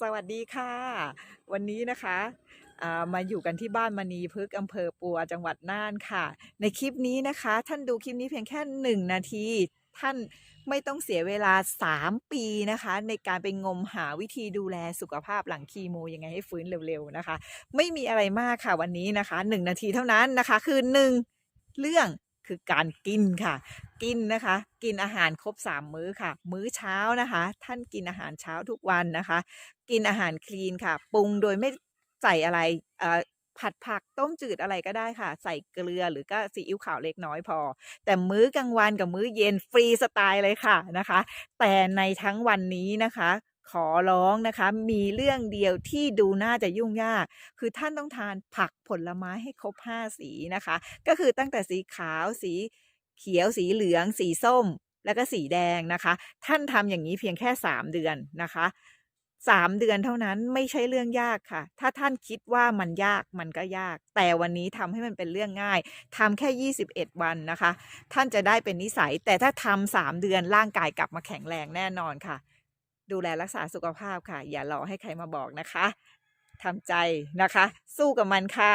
สวัสดีค่ะ วันนี้นะคะามาอยู่กันที่บ้านมณีพฤกษ์อำเภอปัวจังหวัดน่านค่ะ ในคลิปนี้นะคะ ท่านดูคลิปนี้เพียงแค่หนึ่งนาที ท่านไม่ต้องเสียเวลา 3 ปีนะคะ ในการไปงมหาวิธีดูแลสุขภาพหลังคีโมยังไงให้ฟื้นเร็วๆนะคะ ไม่มีอะไรมากค่ะวันนี้นะคะหนึ่งนาทีเท่านั้นนะคะ คือหนึ่งเรื่อง คือการกินค่ะ กินนะคะ กินอาหารครบ 3 มื้อค่ะ มื้อเช้านะคะ ท่านกินอาหารเช้าทุกวันนะคะ กินอาหารคลีนค่ะ ปรุงโดยไม่ใส่อะไรผัดผักต้มจืดอะไรก็ได้ค่ะ ใส่เกลือหรือก็ซีอิ๊วขาวเล็กน้อยพอ แต่มื้อกลางวันกับมื้อเย็นฟรีสไตล์เลยค่ะนะคะ แต่ในทั้งวันนี้นะคะ ขอร้องนะคะ มีเรื่องเดียวที่ดูน่าจะยุ่งยาก คือท่านต้องทานผักผลไม้ให้ครบ 5 สีนะคะ ก็คือตั้งแต่สีขาวสีเขียวสีเหลือง สีส้ม แล้วก็สีแดงนะคะ ท่านทำอย่างนี้เพียงแค่ 3 เดือนนะคะ3เดือนเท่านั้นไม่ใช่เรื่องยากค่ะ ถ้าท่านคิดว่ามันยากมันก็ยาก แต่วันนี้ทำให้มันเป็นเรื่องง่ายทำแค่ 21 วันนะคะ ท่านจะได้เป็นนิสัย แต่ถ้าทำา3เดือนร่างกายกลับมาแข็งแรงแน่นอนค่ะ ดูแลรักษาสุขภาพค่ะ อย่ารอให้ใครมาบอกนะคะทำใจนะคะ สู้กับมันค่ะ